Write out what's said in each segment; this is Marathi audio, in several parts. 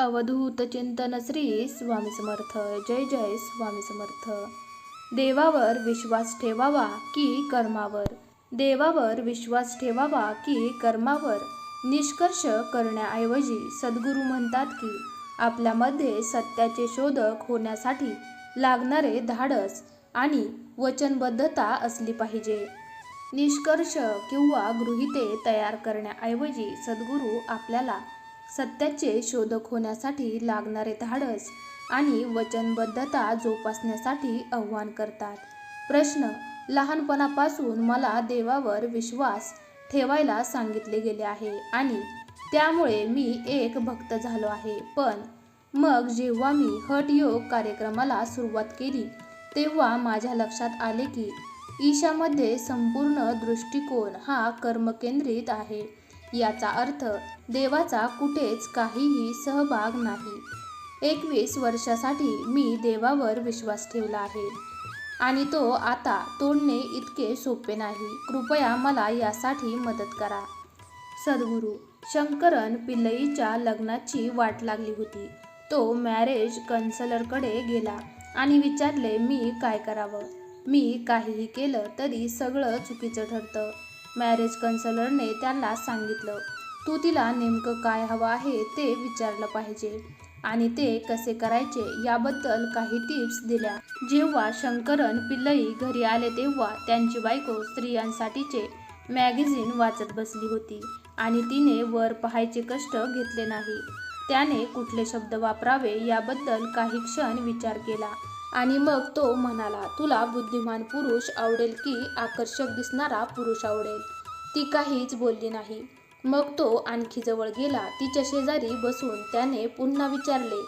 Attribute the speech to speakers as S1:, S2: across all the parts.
S1: अवधूत चिंतन श्री स्वामी समर्थ. जय जय स्वामी समर्थ. देवावर विश्वास ठेवावा की कर्मावर? देवावर विश्वास ठेवावा की कर्मावर? निष्कर्ष करण्याऐवजी सद्गुरू म्हणतात की आपल्यामध्ये सत्याचे शोधक होण्यासाठी लागणारे धाडस आणि वचनबद्धता असली पाहिजे. निष्कर्ष किंवा गृहिते तयार करण्याऐवजी सद्गुरू आपल्याला सत्याचे शोधक होण्यासाठी लागणारे धाडस आणि वचनबद्धता जोपासण्यासाठी आव्हान करतात. प्रश्न लहानपणापासून मला देवावर विश्वास ठेवायला सांगितले गेले आहे आणि त्यामुळे मी एक भक्त झालो आहे. पण मग जेव्हा मी हठ योग कार्यक्रमाला सुरुवात केली तेव्हा माझ्या लक्षात आले की ईशामध्ये संपूर्ण दृष्टिकोन हा कर्मकेंद्रित आहे. याचा अर्थ देवाचा कुठेच काहीही सहभाग नाही. एकवीस वर्षासाठी मी देवावर विश्वास ठेवला आहे. आणि तो आता तोडणे इतके सोपे नाही. कृपया मला यासाठी मदत करा. सद्गुरू शंकरन पिल्लईच्या लग्नाची वाट लागली होती. तो मॅरेज कन्सलरकडे गेला आणि विचारले मी काय करावं? मी काहीही केलं तरी सगळं चुकीचं ठरतं. मॅरेज कन्सलरने त्यांना सांगितलं. तू तिला नेमकं काय हवं आहे ते विचारलं पाहिजे. आणि ते कसे करायचे याबद्दल काही टिप्स दिल्या. जेव्हा शंकरन पिल्लई घरी आले तेव्हा त्यांची बायको स्त्रियांसाठीचे मॅगझिन वाचत बसली होती. आणि तिने वर पाहायचे कष्ट घेतले नाही. त्याने कुठले शब्द वापरावे याबद्दल काही क्षण विचार केला. आणि मग तो म्हणाला तुला बुद्धिमान पुरुष आवडेल की आकर्षक दिसणारा पुरुष आवडेल. ती काहीच बोलली नाही. मग तो आणखी जवळ गेला तिच्या शेजारी बसून त्याने पुन्हा विचारले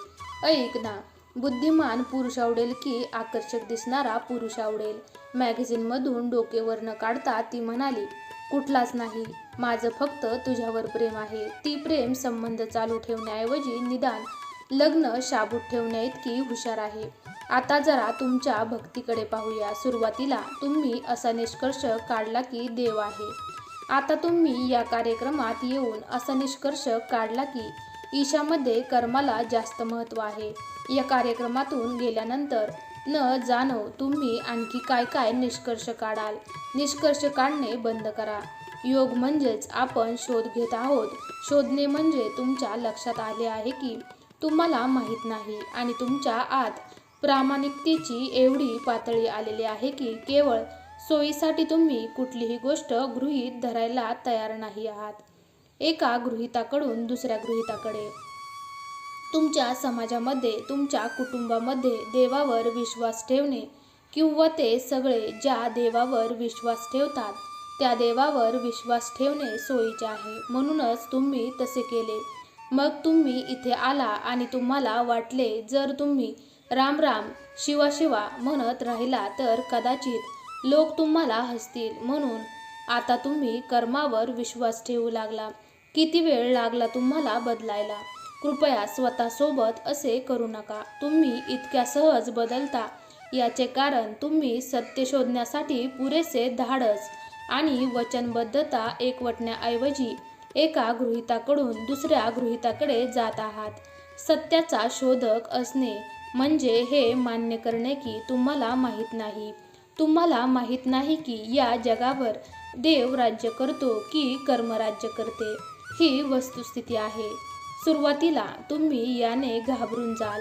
S1: ऐक ना बुद्धिमान पुरुष आवडेल की आकर्षक दिसणारा पुरुष आवडेल? मॅगझिनमधून डोके वर न काढता ती म्हणाली कुठलाच नाही. माझं फक्त तुझ्यावर प्रेम आहे. ती प्रेम संबंध चालू ठेवण्याऐवजी निदान लग्न शाबूत ठेवण्या इतकी हुशार आहे. आता जरा तुमच्या भक्तीकडे पाहूया. सुरुवातीला तुम्ही असा निष्कर्ष काढला की देव आहे. आता तुम्ही या कार्यक्रमात येऊन असा निष्कर्ष काढला की ईशामध्ये कर्माला जास्त महत्त्व आहे. या कार्यक्रमातून गेल्यानंतर न जाणव तुम्ही आणखी काय काय निष्कर्ष काढाल. निष्कर्ष काढणे बंद करा. योग म्हणजेच आपण शोध घेत आहोत. शोधणे म्हणजे तुमच्या लक्षात आले आहे की तुम्हाला माहीत नाही आणि तुमच्या आत प्रामाणिकतेची एवढी पातळी आलेली आहे की केवळ सोयीसाठी तुम्ही कुठलीही गोष्ट गृहीत धरायला तयार नाही आहात. एका गृहिताकडून दुसऱ्या गृहिताकडे. तुमच्या समाजामध्ये तुमच्या कुटुंबामध्ये देवावर विश्वास ठेवणे किंवा ते सगळे ज्या देवावर विश्वास ठेवतात त्या देवावर विश्वास ठेवणे सोयीचे आहे. म्हणूनच तुम्ही तसे केले. मग तुम्ही इथे आला आणि तुम्हाला वाटले जर तुम्ही राम राम शिवा शिवा म्हणत राहिला तर कदाचित लोक तुम्हाला हसतील. म्हणून आता तुम्ही कर्मावर विश्वास ठेवू लागला. किती वेळ लागला तुम्हाला बदलायला? कृपया स्वतःसोबत असे करू नका. तुम्ही इतक्या सहज बदलता याचे कारण तुम्ही सत्य शोधण्यासाठी पुरेसे धाडस आणि वचनबद्धता एकवटण्याऐवजी एका गृहिताकडून दुसऱ्या गृहिताकडे जात आहात. सत्याचा शोधक असणे म्हणजे हे मान्य करणे की तुम्हाला माहीत नाही. तुम्हाला माहीत नाही की या जगावर देव राज्य करतो की कर्म राज्य करते. ही वस्तुस्थिती आहे. सुरुवातीला तुम्ही याने घाबरून जाल.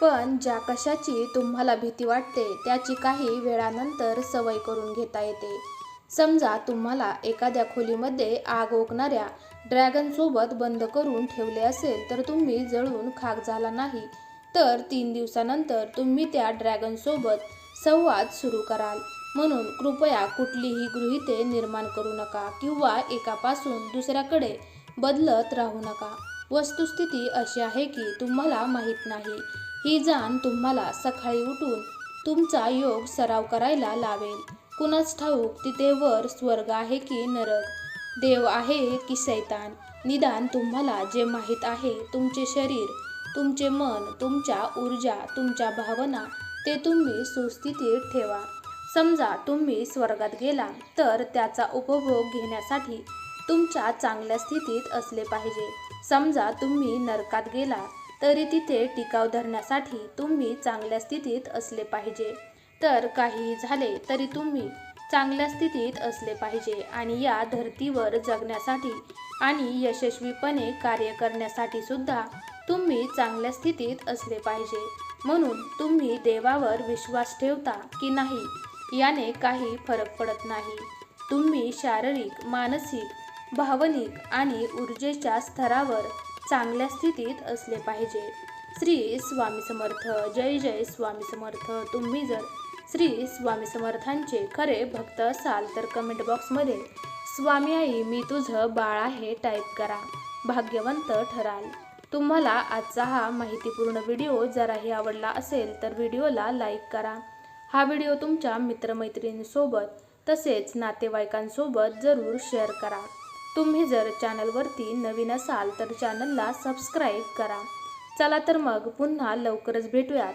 S1: पण ज्या कशाची तुम्हाला भीती वाटते त्याची काही वेळानंतर सवय करून घेता येते. समजा तुम्हाला एखाद्या खोलीमध्ये आग ओकणाऱ्या ड्रॅगनसोबत बंद करून ठेवले असेल तर तुम्ही जळून खाक झाला नाही. तर तीन दिवसानंतर तुम्ही त्या ड्रॅगनसोबत संवाद सुरू कराल. म्हणून कृपया कुठलीही गृहिते निर्माण करू नका किंवा एकापासून दुसऱ्याकडे बदलत राहू नका. वस्तुस्थिती अशी आहे की तुम्हाला माहीत नाही. ही जाण तुम्हाला सकाळी उठून तुमचा योग सराव करायला लावेल. कुणाच ठाऊक तिथे वर स्वर्ग आहे की नरक? देव आहे की सैतान? निदान तुम्हाला जे माहीत आहे तुमचे शरीर तुमचे मन तुमच्या ऊर्जा तुमच्या भावना ते तुम्ही सुस्थितीत ठेवा. समजा तुम्ही स्वर्गात गेला तर त्याचा उपभोग घेण्यासाठी तुमच्या चांगल्या स्थितीत असले पाहिजे. समजा तुम्ही नरकात गेला तरी तिथे टिकाव धरण्यासाठी तुम्ही चांगल्या स्थितीत असले पाहिजे. तर काहीही झाले तरी तुम्ही चांगल्या स्थितीत असले पाहिजे आणि या धर्तीवर जगण्यासाठी आणि यशस्वीपणे कार्य करण्यासाठी सुद्धा तुम्ही चांगल्या स्थितीत असले पाहिजे. म्हणून तुम्ही देवावर विश्वास ठेवता की नाही याने काही फरक पडत नाही. तुम्ही शारीरिक मानसिक भावनिक आणि ऊर्जेच्या स्तरावर चांगल्या स्थितीत असले पाहिजे. श्री स्वामी समर्थ. जय जय स्वामी समर्थ. तुम्ही जर श्री स्वामी समर्थांचे खरे भक्त असाल तर कमेंट बॉक्समध्ये स्वामी आई मी तुझं बाळ आहे टाईप करा. भाग्यवंत ठराल. तुम्हाला आजचा हा माहितीपूर्ण व्हिडिओ जराही आवडला असेल तर व्हिडिओला लाईक करा. हा व्हिडिओ तुमच्या मित्रमैत्रिणींसोबत तसेच नातेवाईकांसोबत जरूर शेअर करा. तुम्ही जर चॅनलवरती नवीन असाल तर चॅनलला सबस्क्राईब करा. चला तर मग पुन्हा लवकरच भेटूयात.